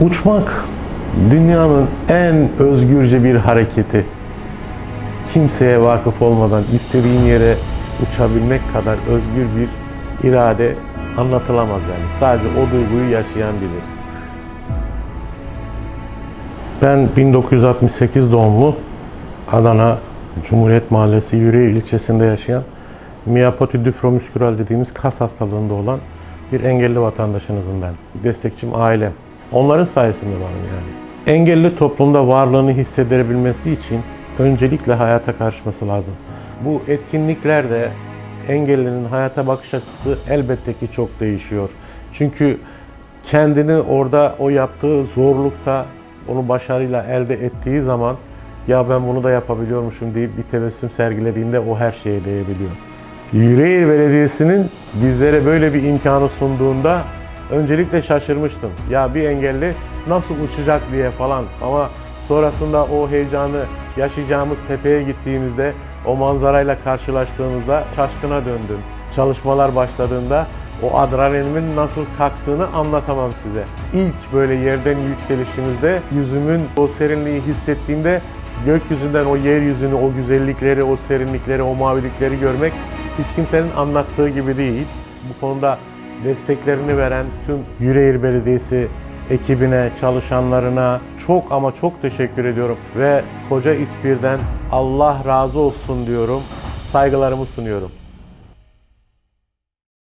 Uçmak dünyanın en özgürce bir hareketi. Kimseye vakıf olmadan istediğin yere uçabilmek kadar özgür bir irade anlatılamaz yani. Sadece o duyguyu yaşayan bilir. Ben 1968 doğumlu Adana Cumhuriyet Mahallesi Yüreğir ilçesinde yaşayan miyopati düfromüsküral dediğimiz kas hastalığında olan bir engelli vatandaşınızım ben. Destekçim ailem. Onların sayesinde varım yani. Engelli toplumda varlığını hissedebilmesi için öncelikle hayata karışması lazım. Bu etkinliklerde engellinin hayata bakış açısı elbette ki çok değişiyor. Çünkü kendini orada o yaptığı zorlukta onu başarıyla elde ettiği zaman ya ben bunu da yapabiliyormuşum deyip bir tebessüm sergilediğinde o her şeye değebiliyor. Yüreğir Belediyesi'nin bizlere böyle bir imkanı sunduğunda öncelikle şaşırmıştım. Ya bir engelli nasıl uçacak diye falan ama sonrasında o heyecanı yaşayacağımız tepeye gittiğimizde o manzarayla karşılaştığımızda şaşkına döndüm. Çalışmalar başladığında o adrenalimin nasıl kalktığını anlatamam size. İlk böyle yerden yükselişimizde yüzümün o serinliği hissettiğimde gökyüzünden o yeryüzünü, o güzellikleri, o serinlikleri, o mavilikleri görmek hiç kimsenin anlattığı gibi değil. Bu konuda desteklerini veren tüm Yüreğir Belediyesi ekibine, çalışanlarına çok ama çok teşekkür ediyorum. Ve koca İspir'den Allah razı olsun diyorum. Saygılarımı sunuyorum.